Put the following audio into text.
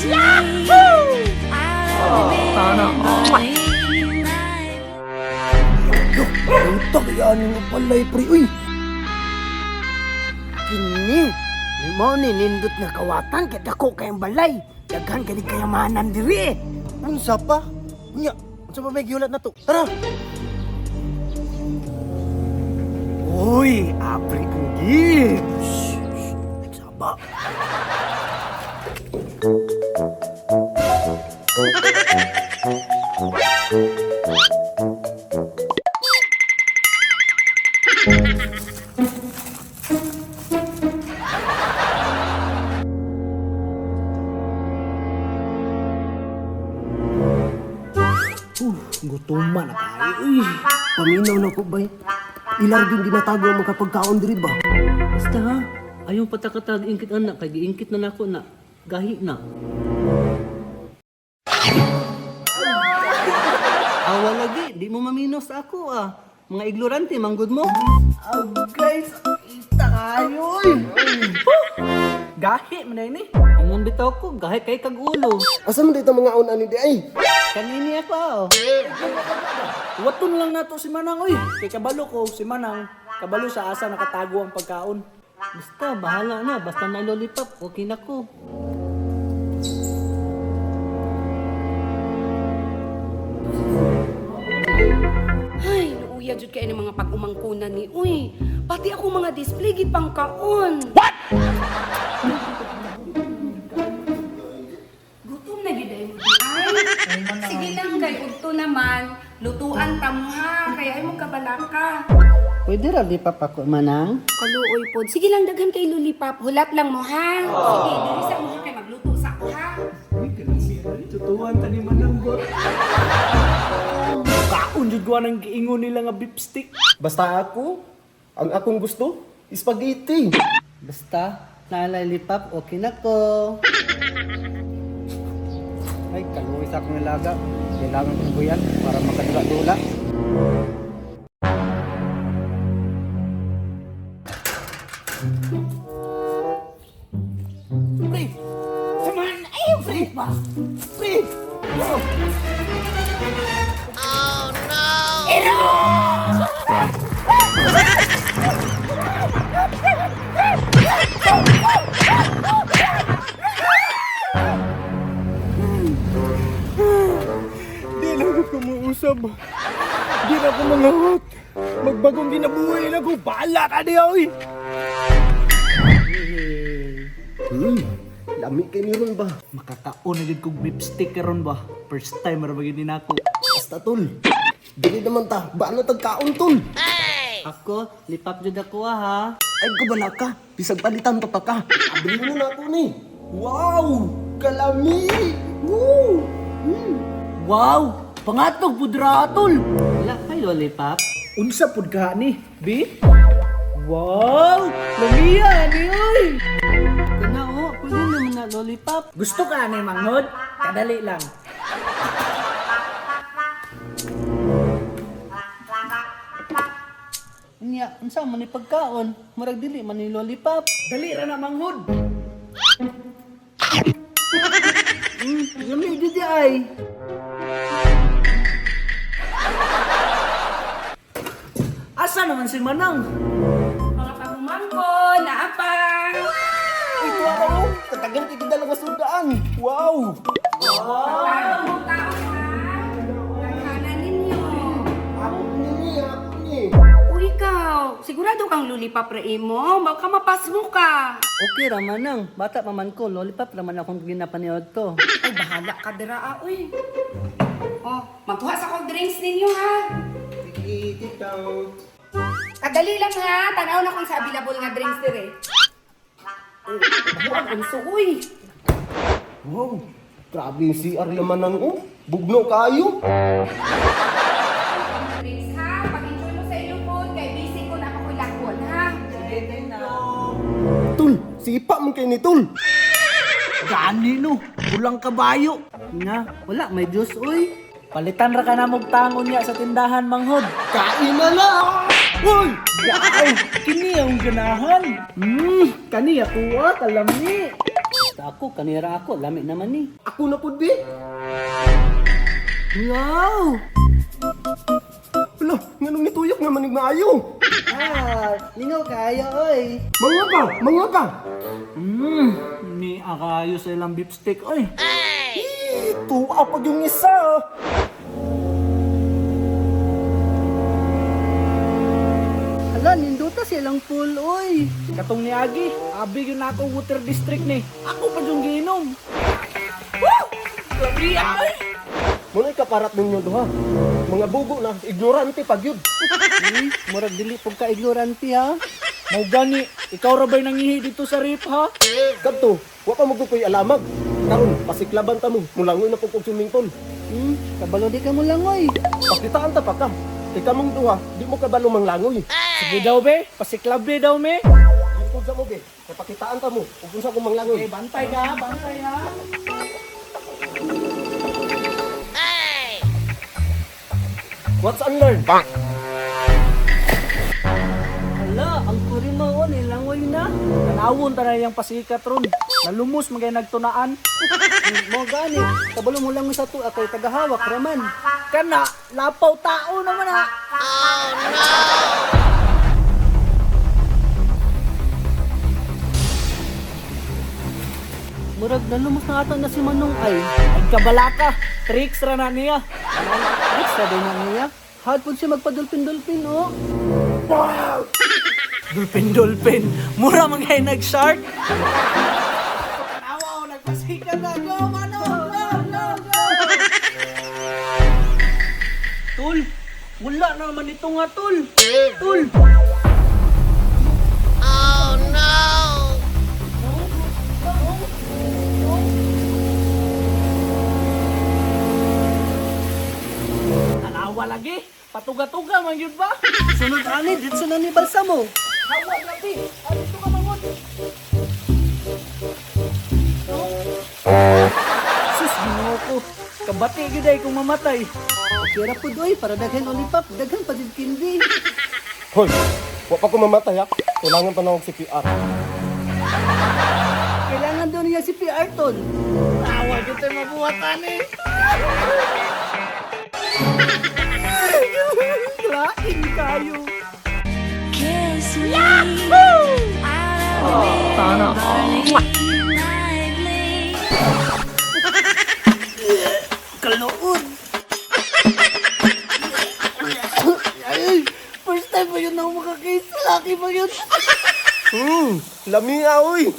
Sana. Ito kaya mo palay pre uy. Kini Limo ni nindot nga kawatan kay dako kayang balay. Daghan kay kayamanan diri. Unsa pa? Unya, unsa pa may giulat na to? Tara. Uy, apri kugi. Saba. Uh, gutuman na tayo. Uy, paminaw na ko bay. Ilar din ginatago ang makapagkaon diri ba? Basta ha. Ayaw patakatag ingkit anak. Kay giingkit na nako na. Gahi na. Di mo maminos ako ah. Mga ignorante, manggod mo. Oh, guys, kita kayo. Uy. Gahi man na ini. Ingon bitaw ko, gahi kay kag ulo. Asa man dito mga unan ni di ay? Kanini ako. Waton lang nato si Manang oy. Kay kabalo ko si Manang. Kabalo sa asa nakatago ang pagkaon. Basta bahala na, basta na lollipop, okay na ko. Ay, nauya jud kay mga pag-umangkunan ni Uy. Pati ako mga display gid pang kaon. Gutom na gid ay di ay. Sige lang kay udto naman, lutuan ta mo ha, kaya ay mo kabalaka. Pwede ra di pa ako Manang? Kaluoy pod. Sige lang daghan kay lollipop, hulat lang mo ha. Sige, diri sa mo kay magluto sa ako ha. Tutuan ta ni Manang go. Kaon jud ko nang giingon nila nga beef stick. Basta ako, ang akong gusto, spaghetti. Basta na lollipop, okay na ko. Ay, kaluwi sa akong ilaga. Kailangan ko ko yan para makadula-dula. Pre! Saman! Ayaw, pre! Ba? Pre! Oh! Di lang ako kumuusap. Di na ako mangawat. Magbagong ginabuhay na ko. Bahala ka di oy. Hmm, lami kay ni ron ba? Makakaon na gid kog beef stick karon ba? First time ra bagid din ako. Basta tol. Dili naman ta, ba na tagkaon tol? Ako, lipap jud ako ha. Ay gabala ka, bisag palitan pa pa ka. Abili mo na ako ni. Wow! Kalami! Woo! Hmm. Wow! Pangatog pudra tol. Wala kay lollipop. Unsa pud ka ni? Bi? Wow! Lumiya ni oy. Kana o, pwede naman na lollipop. Gusto ka ni manghod? Kadali lang. Nya, unsa man ni pagkaon? Murag dili man ni lollipop. Dali ra na manghod. Hmm, yumi di ay. Asa naman si Manang? Mga pagumangko, naapa. Ay, tuwa ka oh! Katagal kay ganda lang sundaan. Wow! Tawag mo Sigurado kang lollipop ra imo. Baka mapasmo ka. Okay ra Manang, bata pa man ko, lollipop raman akong ginapaniod to. Ay, bahala ka dira, ah, uy. Oh, magkuha sa kong drinks ninyo, ha? Sige, titaw. Kadali lang, ha? Tanaw na kung sa available nga drinks dire. Uy, bahuan ang suoy. Wow! Grabe yung CR naman ng oh. Bugno kayo. Sipa mo kay ni Tul. Gani no, kulang kabayo. Nga, wala, may juice uy. Palitan ra ka na tangon niya sa tindahan manghod. Kain na na! Uy! Wow, kini ang ganahan. Hmm, kani ako ah, kalami. Ako, kanira ako, lami naman ni. Ako na pud bi. Wow! Wala, nganong nituyok nga manig maayo. Ah, lingaw kayo, oy. Mga ka. Mmm, ni akayo sa ilang beef steak, oy. Tuwa pag yung isa. Hala, ninduta silang pool, oy. Katong ni Agi, abi yun ako water district ni. Ako pa yung ginom. Woo! Grabe ay! Muna kaparat ninyo duha. Mga bugo na, ignorante pag yun. Hmm, murag dili pag ka ignorante ha. Mau gani, ikaw ra ba'y nangihi dito sa rip ha? Kadto, wa pa magkukoy alamag. Karon, pasiklaban ta mo, mulangoy na pug og swimming pool. Hmm, kabalo di ka mo lang oy. Pakitaan ta pa ka. Ika mong duha, di mo kabalo manglangoy. Sige daw be, pasiklab be daw me. Gipod sa mo be, kay pakitaan ta mo, ug unsa ko manglangoy. Okay, bantay ka, bantay ha. What's unlearned? Hala, Tanawon ta na yung pasikat ron. Nalumos magay nagtunaan. mo gani, kabalo mo lang sa to, ako'y tagahawak raman. Kana, lapaw tao naman ha. Murag nalumos na ata na si Manong ay. Ay kabalaka, tricks ra na niya. Tricks ra din na niya. Hard po siya magpadulpin-dulpin, oh. Dolphin, dolphin. Mura man kayo nag-shark. Tanawa, nagpasika na. Go, mano! Go, go, go! Tul, wala naman ito nga, Tul. Tul. Tanawa lagi. Patuga-tuga man yun ba? Sunod ani, dito na ni Balsamo. Hawa lagi. Ano ito ka mangon? Sus, ginoo ko. Kabati kung mamatay. Kira po doy para daghan olipap, daghan pa din kindi. Hoy, wa pa ko mamatay ha. Kailangan pa na og CPR. Kailangan daw niya si P. Arton. Tawa kita mabuhatan eh. Lain kayo. Sana lively. Kalood. Ay, first time pa yun ako makakiss. Laki pa yun. Hmm, lamia oy.